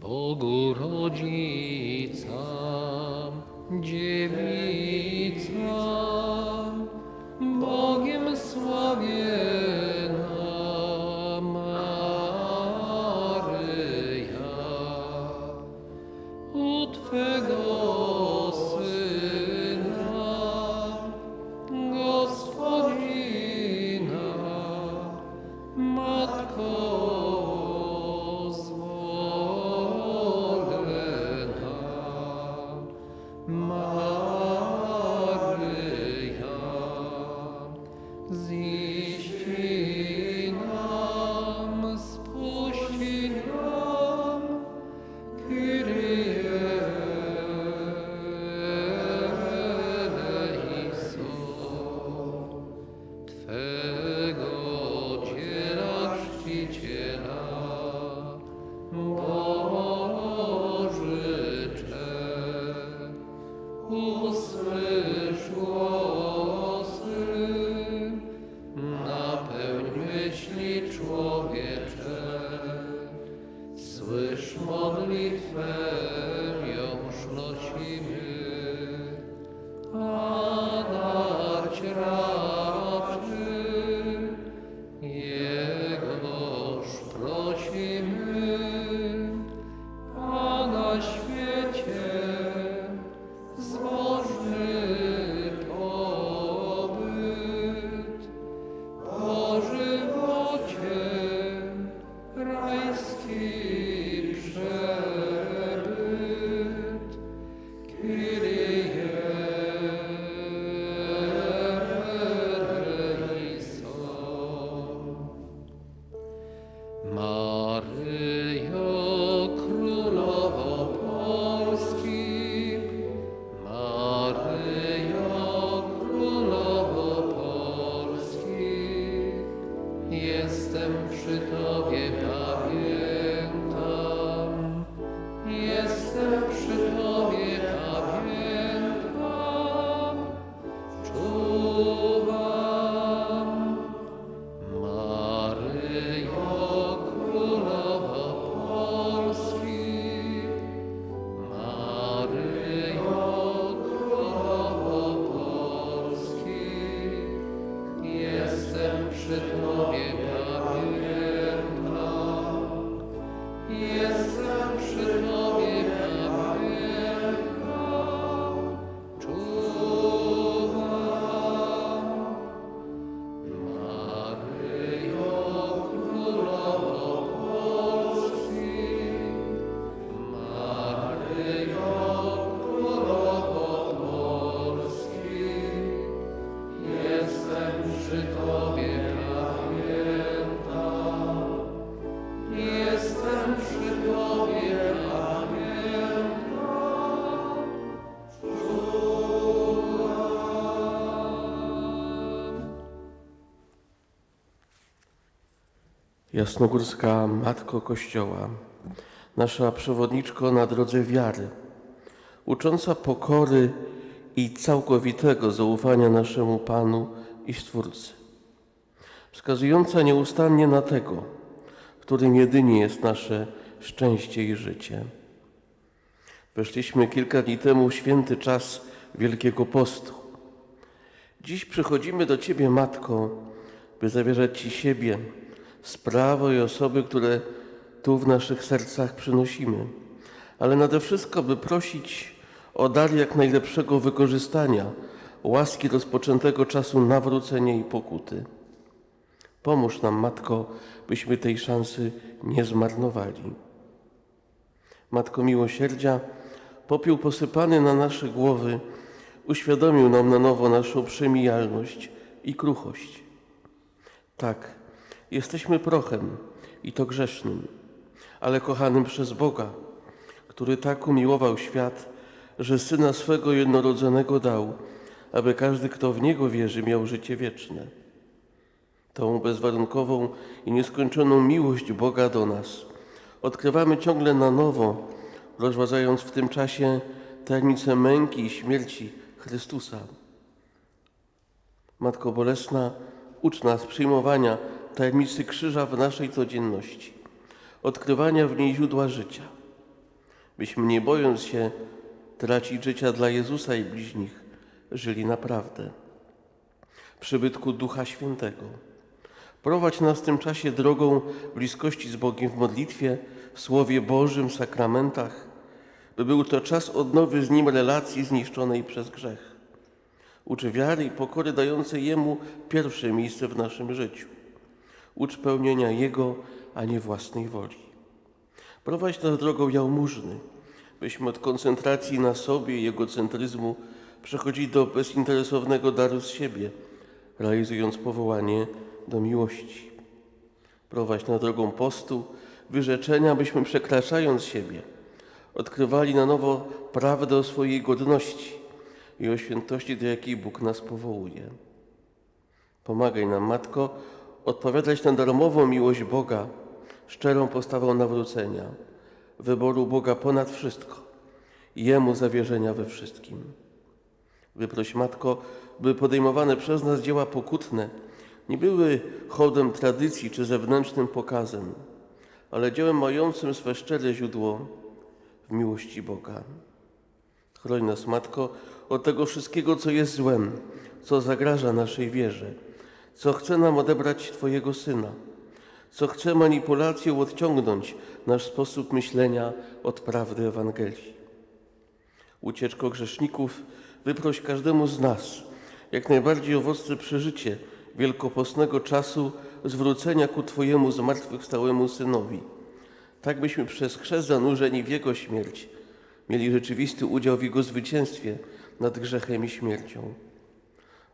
Bogu rodzicam, dziewicam, Jasnogórska Matko Kościoła, nasza przewodniczko na drodze wiary, ucząca pokory i całkowitego zaufania naszemu Panu i Stwórcy, wskazująca nieustannie na tego, którym jedynie jest nasze szczęście i życie. Weszliśmy kilka dni temu w święty czas Wielkiego Postu. Dziś przychodzimy do Ciebie, Matko, by zawierzać Ci siebie, sprawy i osoby, które tu w naszych sercach przynosimy, ale nade wszystko, by prosić o dar jak najlepszego wykorzystania łaski rozpoczętego czasu nawrócenia i pokuty. Pomóż nam, Matko, byśmy tej szansy nie zmarnowali. Matko miłosierdzia, popiół posypany na nasze głowy uświadomił nam na nowo naszą przemijalność i kruchość. Tak, jesteśmy prochem i to grzesznym, ale kochanym przez Boga, który tak umiłował świat, że Syna swego jednorodzonego dał, aby każdy, kto w Niego wierzy, miał życie wieczne. Tą bezwarunkową i nieskończoną miłość Boga do nas odkrywamy ciągle na nowo, rozważając w tym czasie tajemnicę męki i śmierci Chrystusa. Matko Bolesna, ucz nas przyjmowania tajemnicy krzyża w naszej codzienności, odkrywania w niej źródła życia. byśmy nie bojąc się tracić życia dla Jezusa i bliźnich, żyli naprawdę. Przybytku Ducha Świętego. Prowadź nas w tym czasie drogą bliskości z Bogiem w modlitwie, w Słowie Bożym, sakramentach, by był to czas odnowy z Nim relacji zniszczonej przez grzech. Ucz wiary i pokory dającej Jemu pierwsze miejsce w naszym życiu. Ucz pełnienia Jego, a nie własnej woli. Prowadź nas drogą jałmużny, byśmy od koncentracji na sobie i egocentryzmu przechodzili do bezinteresownego daru z siebie, realizując powołanie do miłości. Prowadź na drogą postu, wyrzeczenia, byśmy przekraczając siebie, odkrywali na nowo prawdę o swojej godności i o świętości, do jakiej Bóg nas powołuje. Pomagaj nam, Matko, odpowiadać na darmową miłość Boga, szczerą postawą nawrócenia, wyboru Boga ponad wszystko Jemu zawierzenia we wszystkim. Wyproś, Matko, by podejmowane przez nas dzieła pokutne nie były hołdem tradycji czy zewnętrznym pokazem, ale dziełem mającym swe szczere źródło w miłości Boga. Chroń nas, Matko, od tego wszystkiego, co jest złem, co zagraża naszej wierze, co chce nam odebrać Twojego Syna, co chce manipulacją odciągnąć nasz sposób myślenia od prawdy Ewangelii. Ucieczko grzeszników, wyproś każdemu z nas jak najbardziej owocne przeżycie wielkopostnego czasu zwrócenia ku Twojemu zmartwychwstałemu Synowi, tak byśmy przez chrzest zanurzeni w Jego śmierć mieli rzeczywisty udział w Jego zwycięstwie nad grzechem i śmiercią.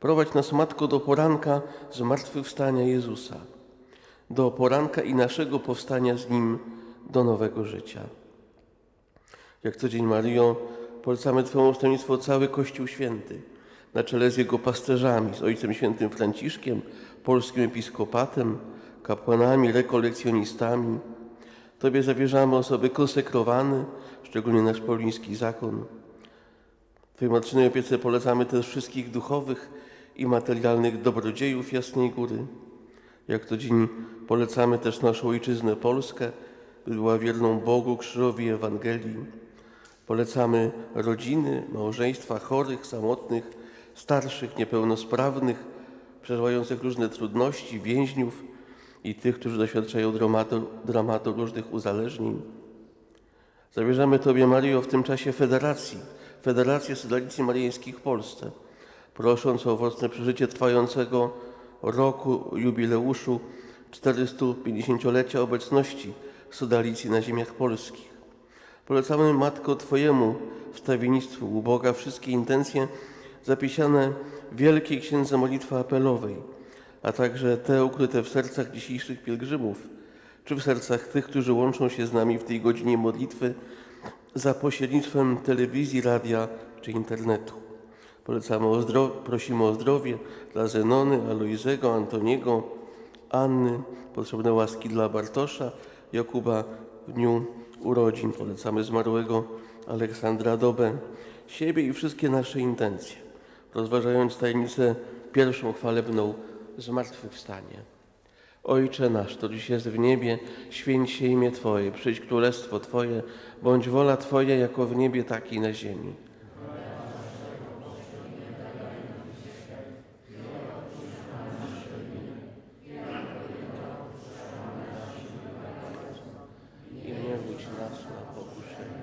Prowadź nas, Matko, do poranka zmartwychwstania Jezusa, do poranka i naszego powstania z Nim do nowego życia. Jak co dzień, Maryjo, polecamy Twoją stronnictwo cały Kościół Święty, na czele z jego pasterzami, z Ojcem Świętym Franciszkiem, polskim episkopatem, kapłanami, rekolekcjonistami. Tobie zawierzamy osoby konsekrowane, szczególnie nasz poliński zakon. Twojej matczynej opiece polecamy też wszystkich duchowych i materialnych dobrodziejów Jasnej Góry. Jak to dzień polecamy też naszą ojczyznę Polskę, by była wierną Bogu, krzyżowi Ewangelii. Polecamy rodziny, małżeństwa chorych, samotnych, starszych, niepełnosprawnych, przeżywających różne trudności, więźniów i tych, którzy doświadczają dramatu, dramatu różnych uzależnień. Zawierzamy Tobie, Mario, w tym czasie Federacji, Federację Sodalicji Mariańskich w Polsce, prosząc o owocne przeżycie trwającego roku jubileuszu 450-lecia obecności Sodalicji na ziemiach polskich. Polecamy Matko Twojemu wstawiennictwu u Boga wszystkie intencje zapisane w Wielkiej Księdze Modlitwy Apelowej, a także te ukryte w sercach dzisiejszych pielgrzymów, czy w sercach tych, którzy łączą się z nami w tej godzinie modlitwy za pośrednictwem telewizji, radia czy internetu. Polecamy o zdro- prosimy o zdrowie dla Zenony, Aloizego, Antoniego, Anny, potrzebne łaski dla Bartosza, Jakuba w dniu urodzin. Polecamy zmarłego Aleksandra Dobę, siebie i wszystkie nasze intencje, rozważając tajemnicę pierwszą chwalebną zmartwychwstanie. Ojcze nasz, to dziś jest w niebie, święć się imię Twoje, przyjdź królestwo Twoje, bądź wola Twoja jako w niebie, tak i na ziemi. I nie budź nas na pokuszenie.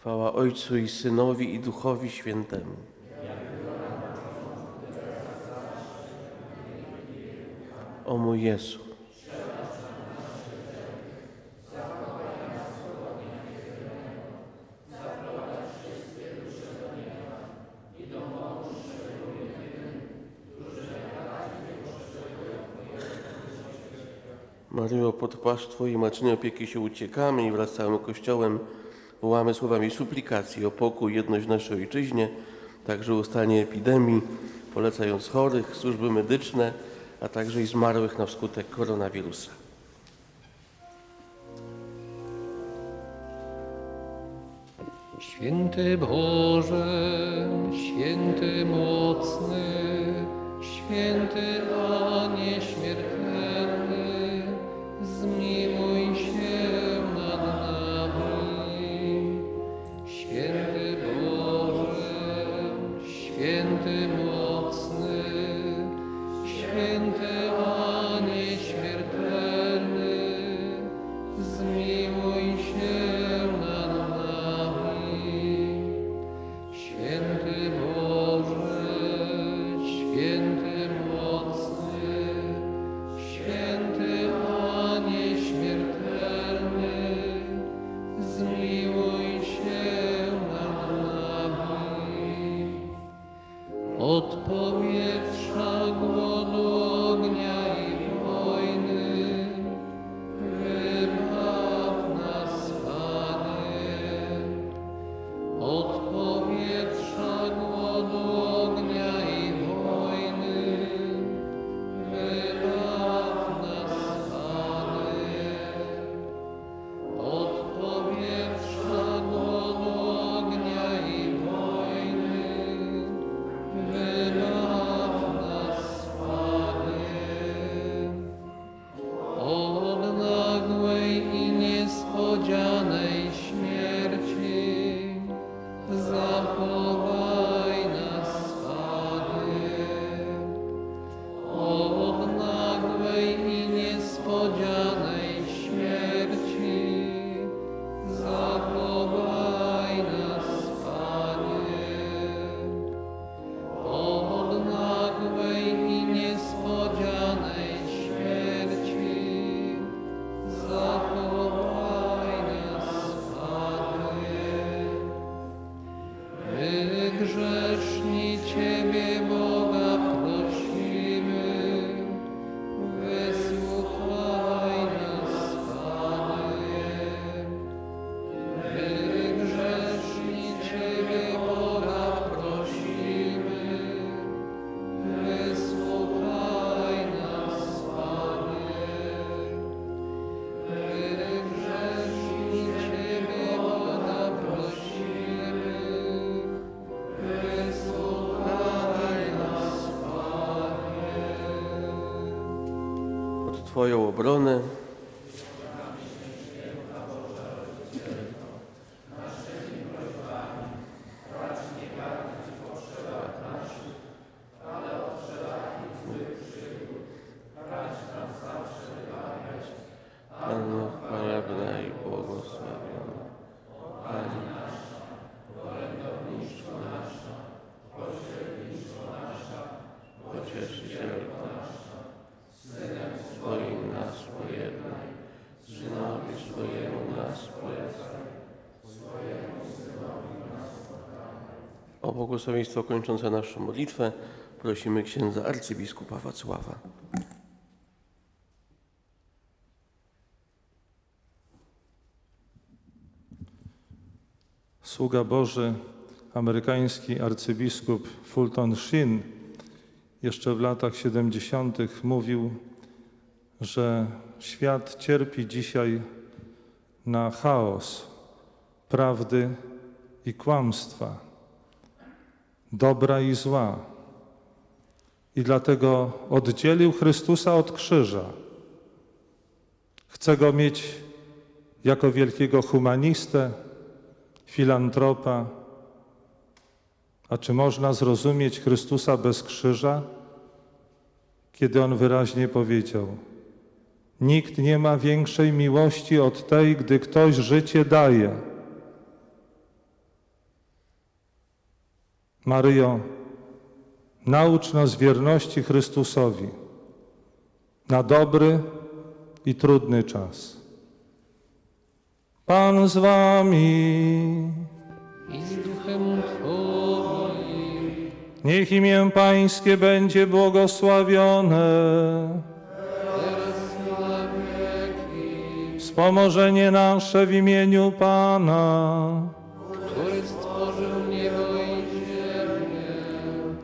Chwała Ojcu i Synowi i Duchowi Świętemu. O mój Jezu. Maryjo, pod płaszcz Twojej matczynej opieki się uciekamy i wraz z całym Kościołem wołamy słowami suplikacji o pokój, jedność w naszej Ojczyźnie, także ustanie epidemii, polecając chorych, służby medyczne, a także i zmarłych na skutek koronawirusa. Święty Boże, święty mocny, święty a nieśmiertelny, O błogosławieństwo kończące naszą modlitwę prosimy księdza arcybiskupa Wacława. Sługa Boży, amerykański arcybiskup Fulton Sheen jeszcze w latach 70. mówił, że świat cierpi dzisiaj na chaos prawdy i kłamstwa, dobra i zła. I dlatego oddzielił Chrystusa od krzyża. Chce go mieć jako wielkiego humanistę, filantropa. A czy można zrozumieć Chrystusa bez krzyża? Kiedy on wyraźnie powiedział: Nikt nie ma większej miłości od tej, gdy ktoś życie daje. Maryjo, naucz nas wierności Chrystusowi na dobry i trudny czas. Pan z wami. i z duchem Twoim, Niech imię Pańskie będzie błogosławione. Wspomożenie nasze w imieniu Pana.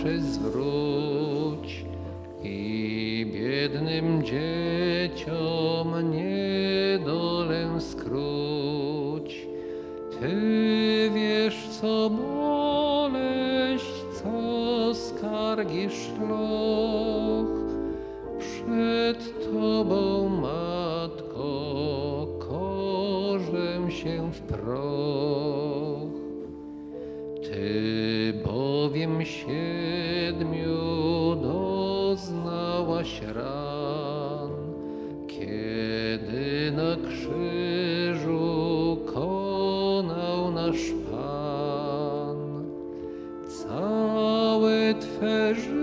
Oczy zwróć i biednym dzieciom niedolę skróć. Ty wiesz, co boleść, co skargi szloch, krzyżu konał nasz Pan. Całe Twe życie